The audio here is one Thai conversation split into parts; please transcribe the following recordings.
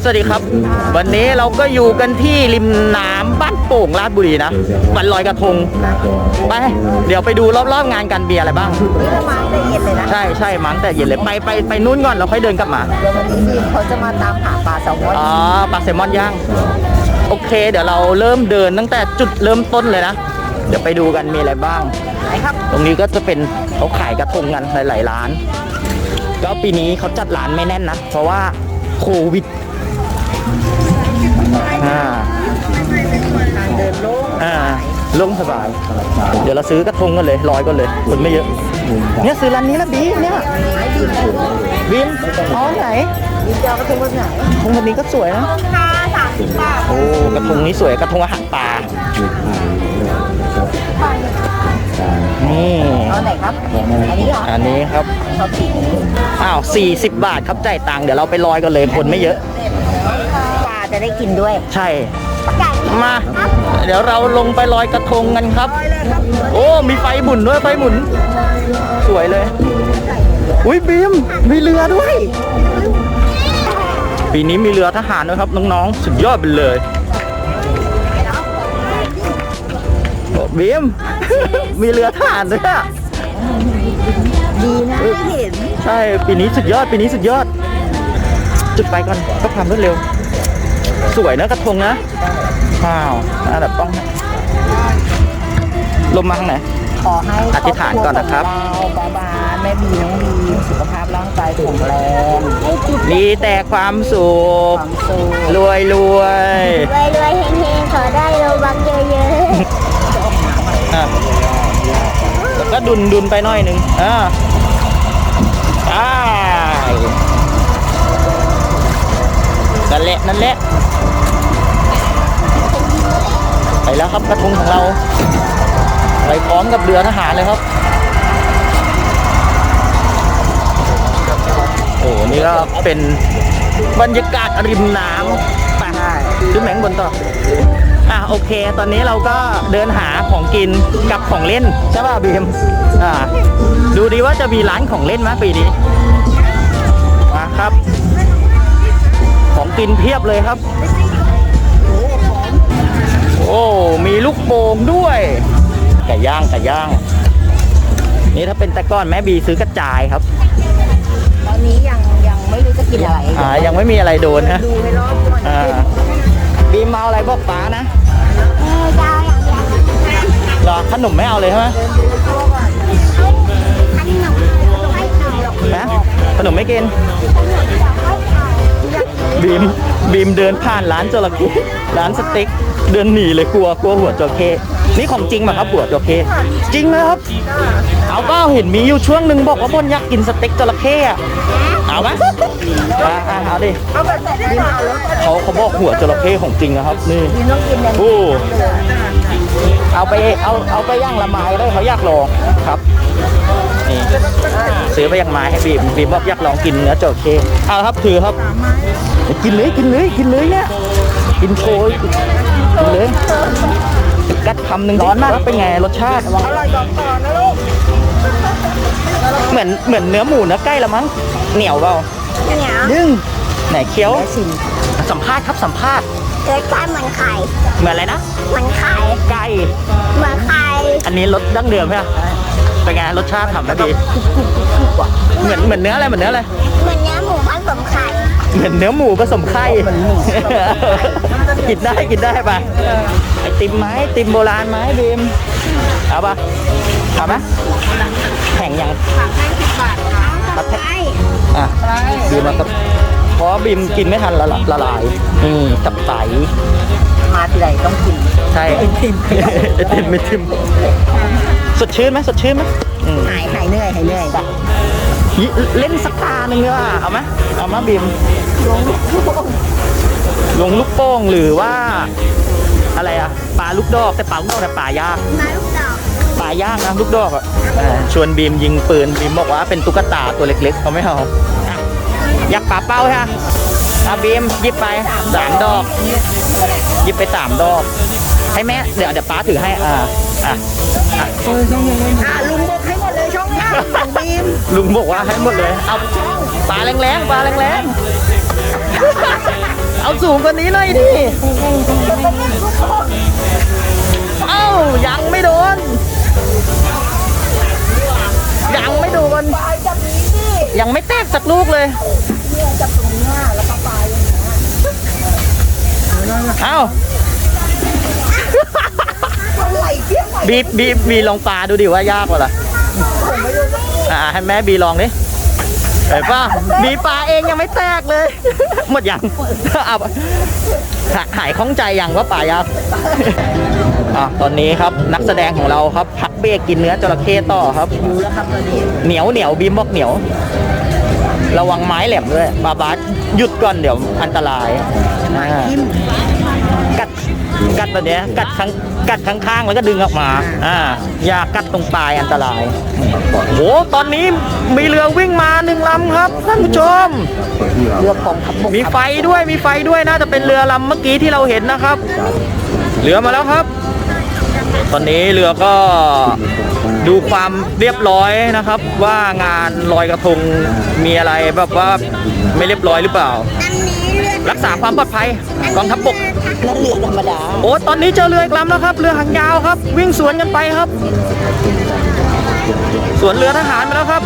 สวัสดีครับ วันนี้เราก็อยู่กันที่ริมน้ำบ้านโป่งราชบุรีนะวันลอยกระทงไป เดี๋ยวไปดูรอบๆงานกันเบียร์อะไรบ้างนี่เรามาตั้งแต่เย็นเลยนะใช่ใช่มั้งแต่เย็นเลยไปไปไปนู้นก่อนเราค่อยเดินกลับมาเดี๋ยววันนี้บีมเขาจะมาตามหาปลาแซลมอนอ๋อปลาแซลมอนย่างโอเค เดี๋ยวเราเริ่มเดินตั้งแต่จุดเริ่มต้นเลยนะเดี๋ยวไปดูกันมีอะไรบ้างไหนครับ ตรงนี้ก็จะเป็นเขาขายกระทงกันหลายๆร้าน ก็ปีนี้เขาจัดร้านไม่แน่นนะเพราะว่าโควิด ล่งสบาย เดี๋ยวเราซื้อกระทงกันเลยร้อยกันเลย คนไม่เยอะ เนี่ยซื้อร้านนี้ละบีเนี่ยไหนบีมถูกบีมอ๋อไหนบีมจะเอากระทงแบบไหนกระทงคนนี้ก็สวยนะค่ะสามสิบบาทโอ้กระทงนี้สวยกระทงอาหารปลานี่เอาไหนครับ อันนี้เหรออันนี้ครับชอบสีนี้อ้าว40 บาทครับจ่ายตังค์เดี๋ยวเราไปลอยกันเลยคนไม่เยอะปลา จะได้กินด้วยใช่มา เดี๋ยวเราลงไปลอยกระทงกันครับโอ้ มีไฟหมุนด้วยไฟหมุน สวยเลย อุ้ยบีมมีเรือด้วย ปีนี้มีเรือทหารด้วยครับน้องๆ สุดยอดไปเลยโอ้บีม มีเรือทหารด้วยอะดีนะไม่เห็น ใช่ ปีนี้สุดยอด ปีนี้สุดยอด จุดไปก่อนก็ความรวดเร็ว สวยนะกระทงนะว้าวน่าแบบต้องลมมาข้างไหน ขอให้อธิษฐานก่อนนะครับครอบครัวของเราบาบาแม่บีน้องบีมสุขภาพร่างกายแข็งแรงมีแต่ความสุคขวามสุขรวยรวยรวยรวยๆเฮงๆขอได้โลบักเยอะอะแล้วก็ดุนดุนไปหน่อยหนึ่งอ่าได้นั่นแหละนั่นแหละ แล้วครับกระทงของเราไปพร้อมกับเรือทหารเลยครับ โอ้โหนี่ก็เป็นบรรยากาศริมน้ำไปขึ้นแมงบนต่ออะโอเค ตอนนี้เราก็เดินหาของกินกับของเล่นใช่ป่ะบีมอ่าดูดีว่าจะมีร้านของเล่นไหมปีนี้มาครับ ของกินเพียบเลยครับ อ้ มีลูกโป่งด้วย ไก่ย่างไก่ย่าง นี่ถ้าเป็นแต่ก้อนแม่บีซื้อกระจายครับ ตอนนี้ยังยังไม่รู้จะกินอะไรอ่ายังไม่มีอะไรโดนฮะดูให้รอบก่อนอ่าบีมเมาอะไรบอกป้านะๆเออยาวอย่างเดียวเหรอขนมไม่เอาเลยใช่ไหมอันหนุ่มไม่เอานะขนมไม่กินบีมบีมเดินผ่านร้านจระเข้ร้านสเต็ก เดินหนีเลยกลัวกลัวหัวจระเข้นี่ของจริงป่ะครับหัวจระเข้จริงนะครับ เอาก็เห็นมีอยู่ช่วงหนึ่งบอกว่าบนอยากกินสเต็กจระเข้อะเอาไหมอะอะเอาดิเอาด้มาเขาเขาบอกหัวจระเข้ของจริงนะครับนี่ดีน้องกินอย่างนี้โอ้เอาไปเอาเอาไปย่างละไม้ได้เขาอยากลองครับนี่ซื้อไปย่างไม้ให้บีมบีมบอกอยากลองกินเนื้อจระเข้เอาครับถือครับ กินเลยกินเลยกินเลยเนี่ย กินโชยกินเลยกัดคำหนึ่งร้อนมากเป็นไงรสชาติอร่อยก่อนก่อนนะลูกเหมือนเหมือนเนื้อหมูเนื้อไก่ละมั้งเหนียวเปล่าเหนียวดึงไหนเคี้ยวได้ชิมสัมภาษณ์ครับสัมภาษณ์เกิดการเหมือนไข่เหมือนอะไรนะเหมือนไข่ไก่เหมือนไข่อันนี้รสดั้งเดิมใช่ไหมเป็นไงรสชาติทำได้ดีเหมือนเหมือนเนื้ออะไรเหมือนเนื้ออะไรเหมือนเนื้อหมูผสมไข่ เหมือนเนื้อหมูผสมไข่กินได้กินได้ปะไอติมไหมไอติมโบราณไหมบีมเอาปะเอาไหมแข่งยังตับไข่อะบีมมาครับเพราะบีมกินไม่ทันละละละลายนี่ตับไตมาทีไรต้องกินใช่ไอติมไอติมไม่ติมสดชื่นไหมสดชื่นไหมอืมหายหายเหนื่อยหายเหนื่อยยิ เล่นสักตาหนึ่งดีกว่าเอาไหมเอามาบีมลงลูกโป่งหรือว่า อะไรอะปลาลูกดอกแต่ปลาลูกดอกแต่ปลายากมาลูกดอกปลาย่างนะลูกดอกอะอ่าชวนบีมยิงปืนบีมบอกว่าเป็นตุ๊กตาตัวเล็กๆเขาไม่เอาอะอยากปลาเป้าใช่ไหมอะบีมหยิบไปสามดอกหยิบไปสามดอก ให้แม่เดี๋ยวเดี๋ยวป้าถือให้อ่าอะอะอะลุงบอกให้หมดเลยช่องล่างของบีมลุงบอกว่าให้หมดเลยเอาปลาแรงๆปลาแรงสูงกว่านี้หน่อยดิเอ้ายังไม่โดน ยังไม่โดนยังไม่แตกสักลูกเลยเอ้า บีบีบีลองปลาดูดิว่ายากกว่าล่ะอ่าให้แม่บีลองดิเห็นป่ะบีปลาเองยังไม่แตกเลย หมดยังเอาไปหาหายข้องใจยังว่าปลายากอะตอนนี้ครับนักแสดงของเราครับพักเบรกกินเนื้อจระเข้ต่อครับดูแล้วครับตอนนี้เหนียวเหนียวบีมบอกเหนียว ระวังไม้แหลมด้วยบาบาสหยุดก่อนเดี๋ยวอันตรายอ่ากัด กัดแบบเนี้ยกัดข้างกัดข้างๆแล้วก็ดึงออกมาอ่าอย่ากัดตรงปลายอันตรายโอ้โหตอนนี้มีเรือวิ่งมาหนึ่งลำครับท่านผู้ชมเรือกองทัพบกมีไฟด้วยมีไฟด้วยน่าจะเป็นเรือลำเมื่อกี้ที่เราเห็นนะครับเรือมาแล้วครับ ตอนนี้เรือก็ดูความเรียบร้อยนะครับ ว่างานลอยกระทงมีอะไรแบบว่าไม่เรียบร้อยหรือเปล่าอันนี้เรือรักษาความปลอดภัยกองทัพบกนั่นเรือธรรมดา โอ้ตอนนี้เจอเรืออีกลำแล้วครับ เรือหางยาวครับ วิ่งสวนกันไปครับ สวนเรือทหารมาแล้วครับ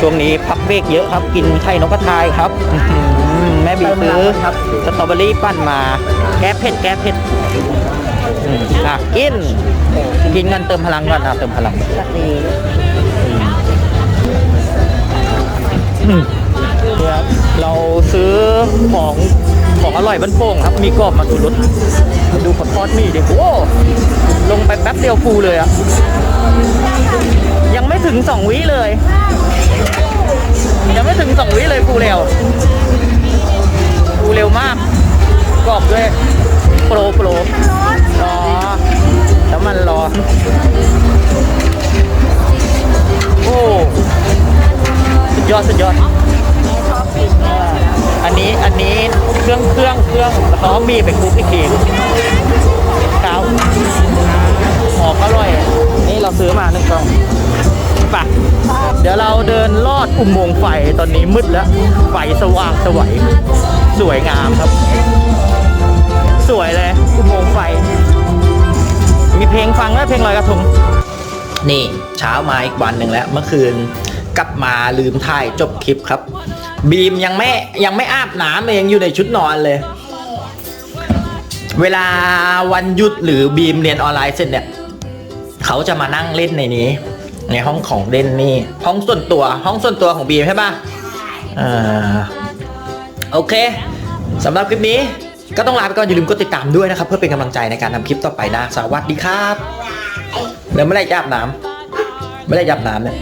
ช่วงนี้พักเบรกเยอะครับ กินไข่นกกระทายครับอื้อหือแม่บีซื้อครับสตรอเบอรี่ปั้นมา แก้เผ็ดแก้เผ็ดอืมอะกิน กินกันเติมพลังก่อนนะเติมพลังสตรีอืม เราซื้อของของอร่อยบ้านโป่งครับ มีกรอบมาดูรสดูขอทอดนี่ดิโอ้ลงไปแป๊บเดียวฟูเลยอะยังไม่ถึงสองวิเลย ยังไม่ถึงสองวิเลยฟูเร็วฟูเร็วมากกรอบด้วยโปรโปรรอแล้วมันรอโอ้ สุดยอดสุดยอดอันนี้อันนี้เครื่องเครื่องเครื่องแล้วเขามีไปคลุกอีกทีครับหอมอร่อย นี่เราซื้อมาหนึ่งกล่องไปะเดี๋ยวเราเดินลอดอุโมงค์ไฟตอนนี้มืดแล้ว ไฟสว่างสวยสวยงามครับ สวยเลยอุโมงค์ไฟ มีเพลงฟังด้วยเพลงลอยกระทงนี่เช้ามาอีกวันหนึ่งแล้ว เมื่อคืน กลับมาลืมถ่ายจบคลิปครับ บีมยังไม่ยังไม่อาบน้ำเลยยังอยู่ในชุดนอนเลย เวลาวันหยุดหรือบีมเรียนออนไลน์เสร็จเนี่ยเขาจะมานั่งเล่นในนี้ ในห้องของเล่นนี่ ห้องส่วนตัวห้องส่วนตัวของบีมใช่ปะอ่าโอเคสำหรับคลิปนี้ก็ต้องลาไปก่อนอย่าลืมกดติดตามด้วยนะครับ เพื่อเป็นกำลังใจในการทำคลิปต่อไปนะ สวัสดีครับ แล้วเมื่อไหรจะอาบน้ำเมื่อไหรจะอาบน้ำเนี่ย